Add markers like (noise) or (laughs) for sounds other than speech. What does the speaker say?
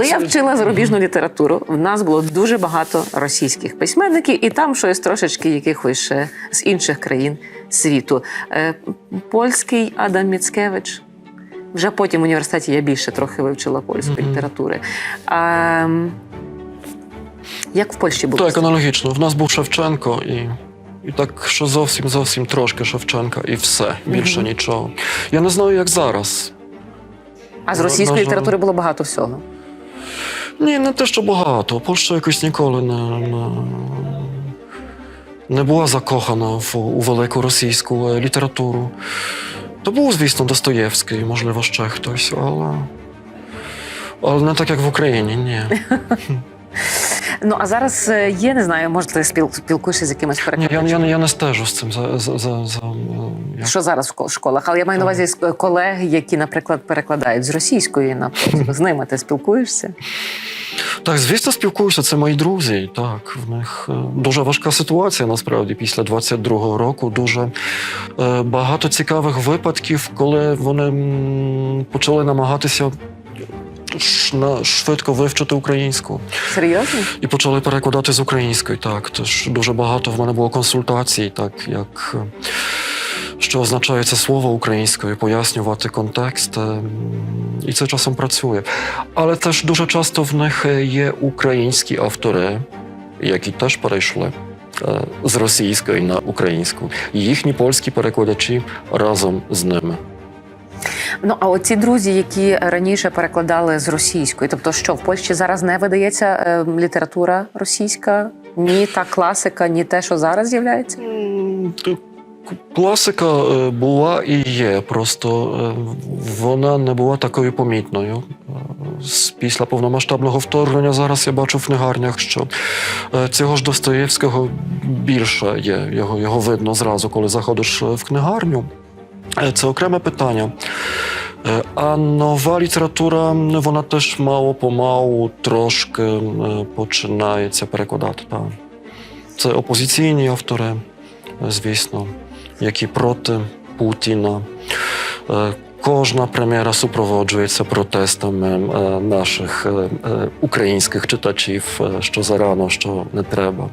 Коли я вчила зарубіжну літературу, в нас було дуже багато російських письменників, і там щось трошечки якихось ще з інших країн світу. Е, Польський Адам Міцкевич. Вже потім в університеті я більше трохи вивчила польської Мгм. літератури. А, як в Польщі було? Так, аналогічно. В нас був Шевченко і. І так, що зовсім зовсім трошки Шевченка, і все, більше Мгм. нічого. Я не знаю, як зараз. А з російської жаль. літератури було багато всього. Ні, не те, що багато. Польща якось ніколи не, не, не була закохана в, у велику російську е, літературу. То був, звісно, Достоєвський, можливо, ще хтось, але. Але не так, як в Україні, ні. (laughs) Ну а зараз е, є, не знаю, може, ти спіл, спілкуєшся з якимось Ні, я, я, я не стежу з цим за, за, за, за е, Що зараз в ко- школах? Але я маю на увазі колеги, які, наприклад, перекладають з російської на. З ними ти спілкуєшся? Так, звісно, спілкуюся, це мої друзі. Так, в них е, дуже важка ситуація насправді після 22-го року. Дуже багато цікавих випадків, коли вони почали намагатися на- швидко вивчити українську Серйозно? і почали перекладати з української. Так, тож дуже багато в мене було консультацій, так як. е, Що означає це слово українською, пояснювати контекст, е, і це часом працює. Але теж дуже часто в них е, є українські автори, які теж перейшли з російської на українську. І їхні польські перекладачі разом з ними. Ну а оці друзі, які раніше перекладали з російської, тобто, що в Польщі зараз не видається е, література російська, ні та класика, ні те, що зараз з'являється? Класика е, була і є, просто е, вона не була такою помітною. Е, Після повномасштабного вторгнення зараз я бачу в книгарнях, що цього ж Достоєвського більше є. Його, його видно зразу, коли заходиш в книгарню. Це окреме питання. А нова література, м, вона теж мало помалу трошки починається перекладати. Це опозиційні автори, звісно, які проти Путіна. Кожна прем'єра супроводжується протестами наших українських читачів, що зарано, що не треба.